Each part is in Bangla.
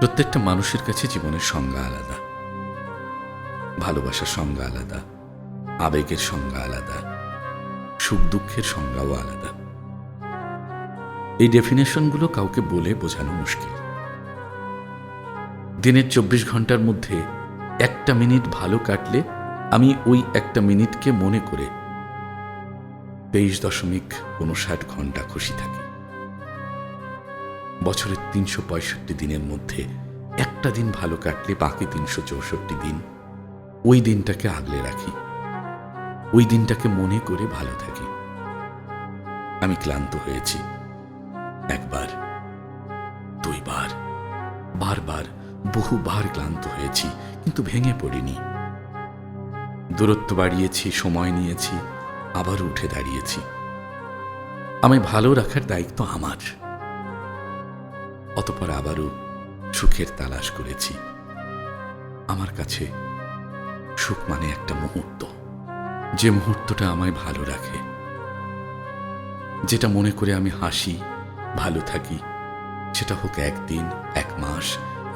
প্রত্যেকটা মানুষের কাছে জীবনের সংজ্ঞা আলাদা। ভালোবাসার সংজ্ঞা আলাদা। আবেগের সংজ্ঞা আলাদা। সুখ দুঃখের সংজ্ঞাও আলাদা। এই ডেফিনেশনগুলো কাউকে বলে বোঝানো মুশকিল। দিনের চব্বিশ ঘণ্টার মধ্যে একটা মিনিট ভালো কাটলে আমি ওই একটা মিনিটকে মনে করে তেইশ দশমিক উনষাট ঘণ্টা খুশি থাকি। বছরের তিনশো পঁয়ষট্টি দিনের মধ্যে একটা দিন ভালো কাটলে বাকি তিনশো চৌষট্টি দিন ওই দিনটাকে আগলে রাখি। ওই দিনটাকে মনে করে ভালো থাকি। আমি ক্লান্ত হয়েছি। একবার, দুইবার, বারবার, বহুবার ক্লান্ত হয়েছি, কিন্তু ভেঙে পড়িনি। দূরত্ব বাড়িয়েছি, সময় নিয়েছি, আবার উঠে দাঁড়িয়েছি। আমি ভালো রাখার দায়িত্ব আমার। অতপর আবারও সুখের তালাশ করেছি। আমার কাছে সুখ মানে একটা মুহূর্ত, যে মুহূর্তটা আমায় ভালো রাখে, যেটা মনে করে আমি হাসি, ভালো থাকি। সেটা হোক একদিন, এক মাস,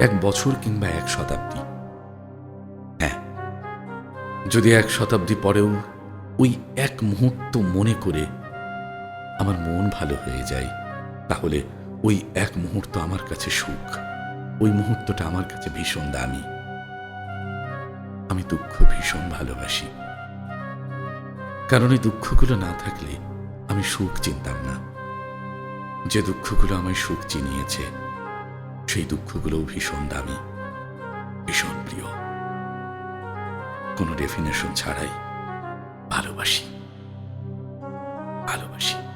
এক বছর কিংবা এক শতাব্দী। হ্যাঁ যদি এক শতাব্দী পরেও ওই এক মুহূর্ত মনে করে আমার মন ভালো হয়ে যায়, তাহলে ওই এক মুহূর্ত আমার কাছে সুখ। ওই মুহূর্তটা আমার কাছে ভীষণ দামি। আমি দুঃখ ভীষণ ভালোবাসি। কারণ এই দুঃখগুলো না থাকলে আমি সুখ চিনতাম না। যে দুঃখগুলো আমায় সুখ চিনিয়েছে, সেই দুঃখগুলোও ভীষণ দামি, ভীষণ প্রিয়। কোনো ডেফিনেশন ছাড়াই ভালোবাসি। ভালোবাসি।